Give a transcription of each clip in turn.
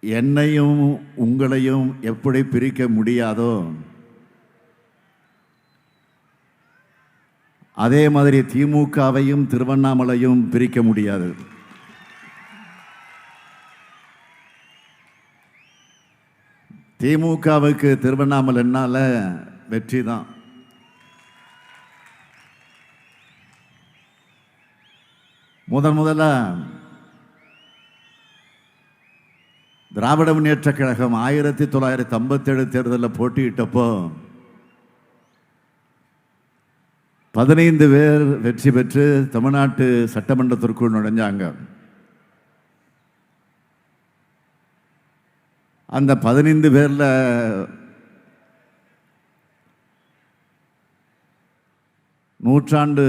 என்னையும் உங்களையும் எப்படி பிரிக்க முடியாதோ அதே மாதிரி திமுகவையும் திருவண்ணாமலையும் பிரிக்க முடியாது. திமுகவுக்கு திருவண்ணாமலைனால வெற்றி தான். முதன் முதல்ல திராவிட முன்னேற்ற கழகம் ஆயிரத்தி தொள்ளாயிரத்தி ஐம்பத்தேழு தேர்தலில் போட்டியிட்டப்போ பதினைந்து பேர் வெற்றி பெற்று தமிழ்நாட்டு சட்டமன்றத்திற்குள் நுழைஞ்சாங்க. அந்த பதினைந்து பேரில் நூற்றாண்டு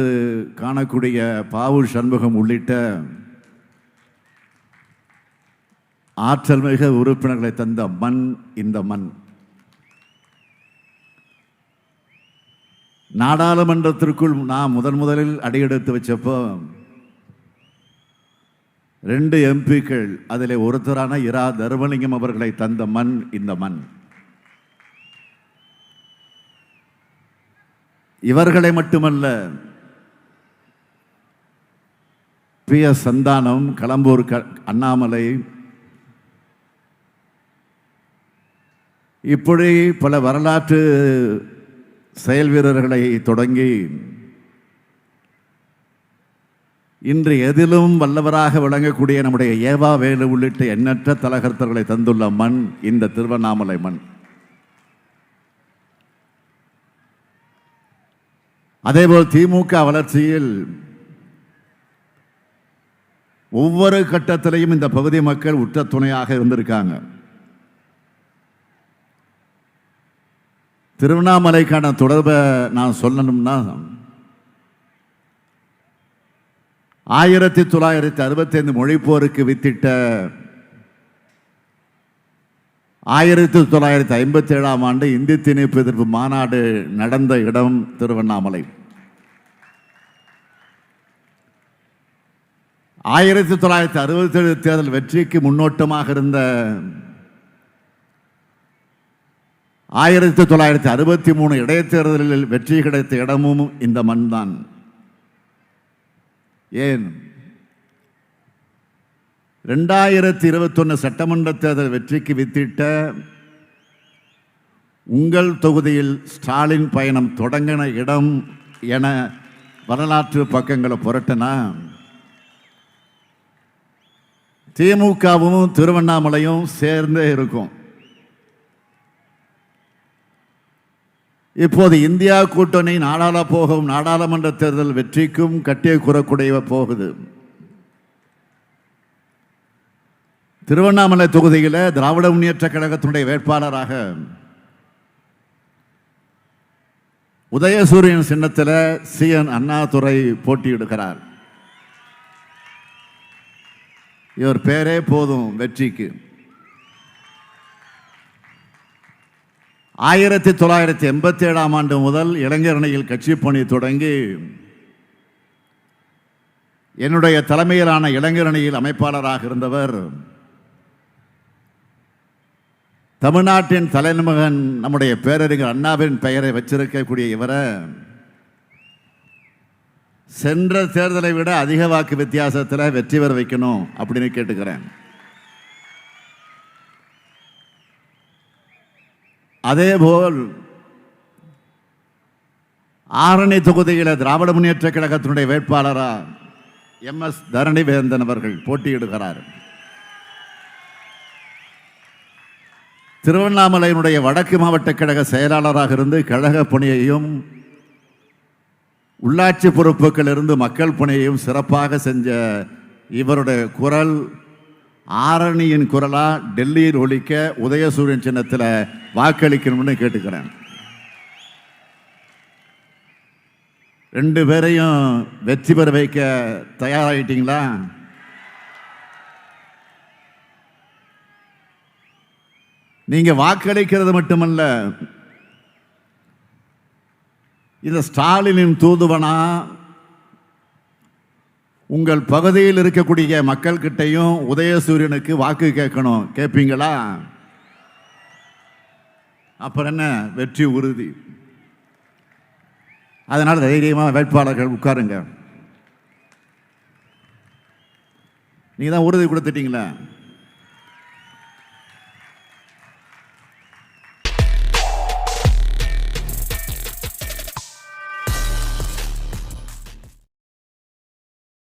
காணக்கூடிய பாவு சண்முகம் உள்ளிட்ட ஆற்றல் மிக உறுப்பினர்களை தந்த மண் இந்த மண். நாடாளுமன்றத்திற்குள் நான் முதன் முதலில் அடியெடுத்து வச்சப்போ ரெண்டு எம்பிக்கள் அதில் ஒருத்தரான இரா தர்மலிங்கம் அவர்களை தந்த மண் இந்த மண். இவர்களை மட்டுமல்ல பி எஸ் சந்தானம் களம்பூர் க அண்ணாமலை இப்படி பல வரலாற்று செயல் வீரர்களை தொடங்கி இன்று எதிலும் வல்லவராக விளங்கக்கூடிய நம்முடைய ஏவா வேலு உள்ளிட்ட எண்ணற்ற தலகர்த்தர்களை தந்துள்ள மண் இந்த திருவண்ணாமலை மண். அதேபோல் திமுக வளர்ச்சியில் ஒவ்வொரு கட்டத்திலையும் இந்த பகுதி மக்கள் உற்ற துணையாக இருந்திருக்காங்க. திருவண்ணாமலைக்கான தொடர்பை நான் சொல்லணும்னா ஆயிரத்தி தொள்ளாயிரத்தி அறுபத்தைந்து மொழிப்போருக்கு வித்திட்ட ஆயிரத்தி தொள்ளாயிரத்தி ஐம்பத்தி ஏழாம் ஆண்டு இந்தி திணிப்பு எதிர்ப்பு மாநாடு நடந்த இடம் திருவண்ணாமலை. ஆயிரத்தி தொள்ளாயிரத்தி அறுபத்தி ஏழு தேர்தல் வெற்றிக்கு முன்னோட்டமாக இருந்த ஆயிரத்தி தொள்ளாயிரத்தி அறுபத்தி மூணு இடைத்தேர்தலில் வெற்றி கிடைத்த இடமும் இந்த மண்தான். ஏன்? ரெண்டாயிரத்தி இருபத்தொன்று சட்டமன்ற தேர்தல் வெற்றிக்கு வித்திட்ட உங்கள் தொகுதியில் ஸ்டாலின் பயணம் தொடங்கின இடம் என வரலாற்று பக்கங்களை புரட்டினா திமுகவும் திருவண்ணாமலையும் சேர்ந்தே இருக்கும். இப்போது இந்தியா கூட்டணி நாடாள போகும் நாடாளுமன்ற தேர்தல் வெற்றிக்கும் கட்டிய குறக்குடைய போகுது. திருவண்ணாமலை தொகுதியில் திராவிட முன்னேற்ற கழகத்தினுடைய வேட்பாளராக உதயசூரியன் சின்னத்தில் சி. என். அண்ணாதுரை போட்டியிடுகிறார். இவர் பேரே போதும் வெற்றிக்கு. ஆயிரத்தி தொள்ளாயிரத்தி எண்பத்தி ஏழாம் ஆண்டு முதல் இளைஞரணியில் கட்சி பணி தொடங்கி என்னுடைய தலைமையிலான இளைஞரணியில் அமைப்பாளராக இருந்தவர் தமிழ்நாட்டின் தலைமகன் நம்முடைய பேரறிஞர் அண்ணாவின் பெயரை வச்சிருக்கக்கூடிய இவரை சென்ற தேர்தலை விட அதிக வாக்கு வித்தியாசத்தில் வெற்றி பெற வைக்கணும் அப்படின்னு கேட்டுக்கிறேன். அதேபோல் ஆரணி தொகுதியில் திராவிட முன்னேற்ற கழகத்தினுடைய வேட்பாளராக எம் எஸ் தரணி வேந்தன் அவர்கள் போட்டியிடுகிறார். திருவண்ணாமலையினுடைய வடக்கு மாவட்ட கழக செயலாளராக இருந்து கழக பணியையும் உள்ளாட்சி பொறுப்புகளிலிருந்து மக்கள் பணியையும் சிறப்பாக செஞ்ச இவருடைய குரல் ஆரணியின் குரலா டெல்லியில் ஒழிக்க உதயசூரியன் சின்னத்தில் வாக்களிக்கணும்னு கேட்டுக்கிறேன். ரெண்டு பேரையும் வெற்றி பெற வைக்க தயாராகிட்டீங்களா நீங்க வாக்களிக்கிறது மட்டுமல்ல இந்த ஸ்டாலினின் தூதுவனா உங்கள் பகுதியில் இருக்கக்கூடிய மக்கள்கிட்டையும் உதயசூரியனுக்கு வாக்கு கேட்கணும். கேட்பீங்களா? அப்புறம் என்ன? வெற்றி உறுதி. அதனால் தைரியமாக வேட்பாளர்கள் உட்காருங்க. நீங்கள் தான் உறுதி கொடுத்துட்டீங்களே?